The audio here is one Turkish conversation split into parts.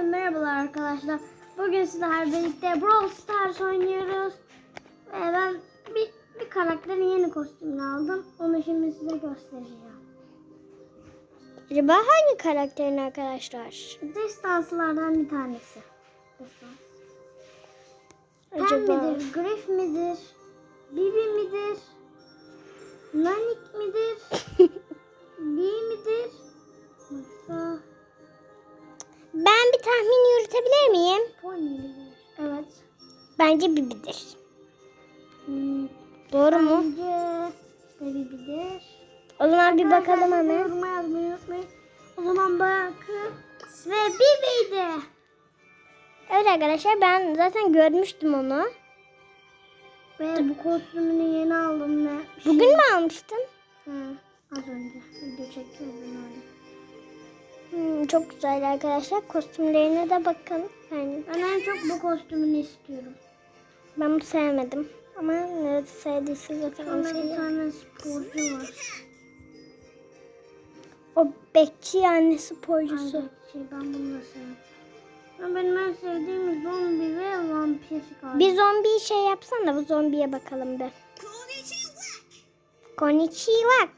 Hepinize merhabalar arkadaşlar. Bugün sizlerle birlikte Brawl Stars oynuyoruz. Ve ben bir, bir karakterin yeni kostümünü aldım. Onu şimdi size göstereceğim. Acaba hangi karakterin arkadaşlar? Destanslardan bir tanesi. Destans. Acaba midir? Griff midir? Bibi midir? Nanik midir? miyim? Pony? Evet. Bence Bibi'dir. Hmm, Doğru mu? Bence Bibi'dir. O zaman bir bakalım hemen. Yoruma yazmayı unutmayın. O zaman bakın. Ve Bibi'ydi. Evet arkadaşlar ben zaten görmüştüm onu. Ve bu kostümünü yeni aldım ve Bugün mü almıştın? Ha, az önce video çekiyordum öyle. Çok güzel arkadaşlar. Kostümlerine de bakın. Yani Ben en çok bu kostümünü istiyorum. ben bunu sevmedim. Ama nerede sevdiyse zaten onu bir tane sporcu var. O bekçi yani sporcusu. Aynı şey ben bunu da seviyorum. Ama benim en sevdiğim zombi ve vampir galiba. Bir zombi şey yapsan da bu zombiye bakalım bir. Konnichiwa.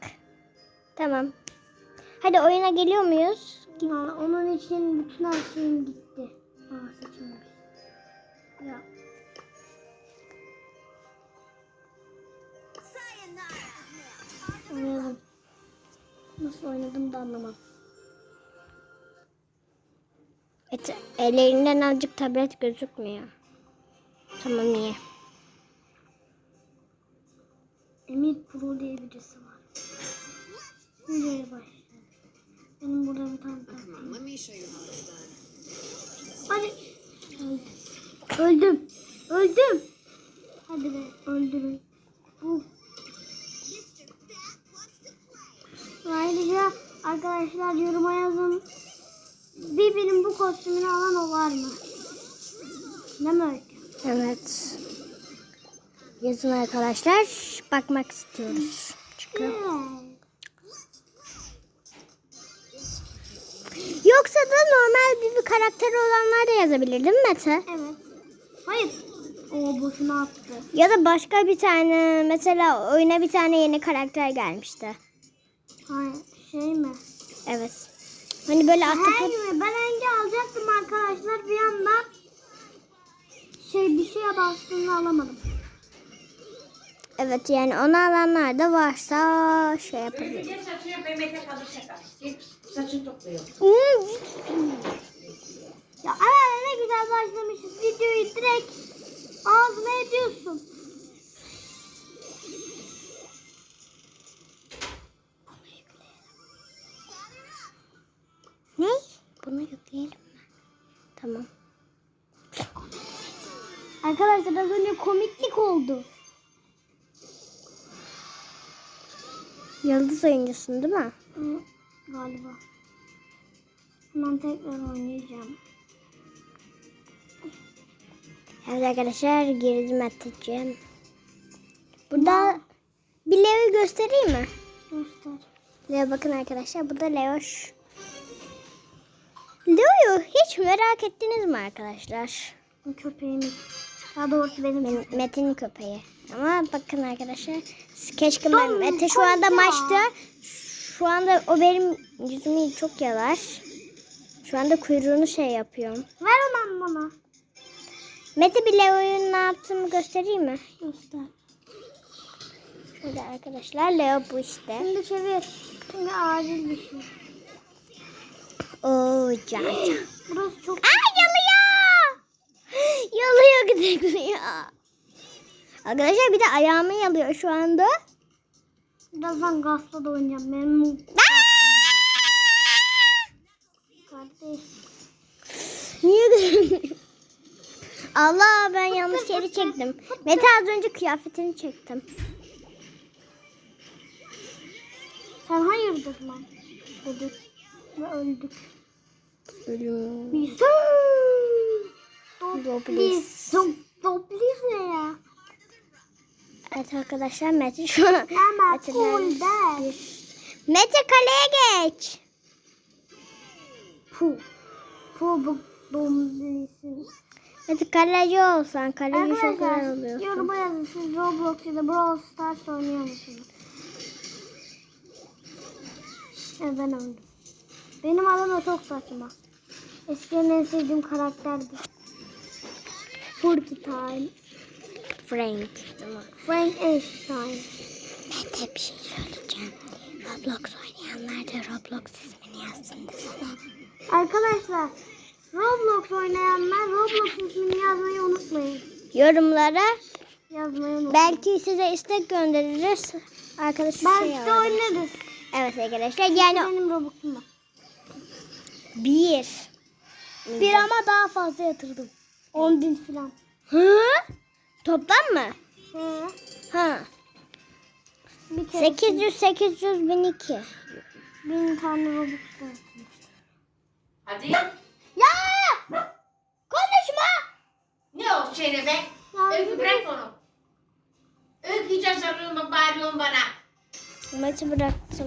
Tamam. Hadi oyuna geliyor muyuz? Ha, onun için bütün her şeyim gitti. Aa saçım Ya. Oynayalım. Nasıl oynadım da anlamam. Et, ellerinden azıcık tablet gözükmüyor. Tamam iyi. Emir Pro diye birisi var. Öldüm. Öldüm. Hadi be öldürün. Bu. Ayrıca arkadaşlar yoruma yazın. Birbirinin bu kostümünü alan o var mı? Değil mi? Evet. Yazın arkadaşlar. Bakmak istiyoruz. Evet. Yoksa da normal bir, bir karakteri olanlar da yazabilir değil mi Mete? Evet. Hayır. O boşuna attı. Ya da başka bir tane mesela oyuna bir tane yeni karakter gelmişti. Hayır. Şey mi? Evet. Hani böyle ahtapot Hayır ben rengi alacaktım arkadaşlar bir anda şey bir şeye bastığımda alamadım. Evet yani onu alanlar da varsa şey yapabilir. Saçını şaka. Gel saçını topluyor. Ya ana ne güzel başlamışız videoyu direkt ağzına ediyorsun. Ne? Bunu yükleyelim mi? Tamam. Arkadaşlar az önce komiklik oldu. Yıldız oyuncusun değil mi? Hı, galiba. Hemen tekrar oynayacağım. Evet arkadaşlar girdim atacağım. Burada bir Leo'yu göstereyim mi? Göster. Leo bakın arkadaşlar burada Leoş. Leo'yu hiç merak ettiniz mi arkadaşlar? Bu köpeğimiz. Daha doğrusu benim Benim köpeğim. Metin köpeği. Ama bakın arkadaşlar keşke ben Mete şu anda ya. maçta. Şu anda o benim yüzümü çok yalar. Şu anda kuyruğunu şey yapıyorum. Ver onu bana. Mete bir Leo'yu ne yaptığımı göstereyim mi? Göster. Şöyle arkadaşlar Leo bu işte. Şimdi çevir. Çünkü acil bir şey. Oo can can. Burası çok Aa yalıyor. Yalıyor gidiyor. Arkadaşlar bir de ayağımı yalıyor şu anda. Birazdan gazla da oynayacağım. Benim! Allah ben yanlış yeri çektim. Mete az önce kıyafetini çektim. Sen hayırdır lan? Dedik. Ve öldük. Ölüm. Biz. Doblis. Doblis. Dob- Doblis ne ya? Evet arkadaşlar Mete şu an. Ama cool Mete kaleye geç. Pu. Pu bu Dombilisin. Hadi kaleci olsan. Kaleci çok güzel oluyorsun. yoruma yazın siz Roblox ya da Brawl Stars oynuyor musunuz? Evet ben öldüm. Benim adım da çok saçma. Eskiden en sevdiğim karakterdi. Time. Frank. Frank Einstein. Mete bir şey söyleyeceğim. Roblox oynayanlar da Roblox ismini yazsın da sana. Arkadaşlar Roblox oynayanlar Roblox ismini yazmayı unutmayın. Yorumlara Yazmayı unutmayın. belki size istek göndeririz. Arkadaşlar Belki şey de oynarız. Evet arkadaşlar yani Benim Robux'um var. bir. Bir ama daha fazla yatırdım. 10 bin falan. Hı? Toplam mı? He. Ha. Bir kere 800 800 1002. bin tane Robux var. Hadi. Ya! Konuşma. Ya, Öykü bırak onu. Öykü hiç sarılma bağırıyorsun bana. Maçı bıraktım.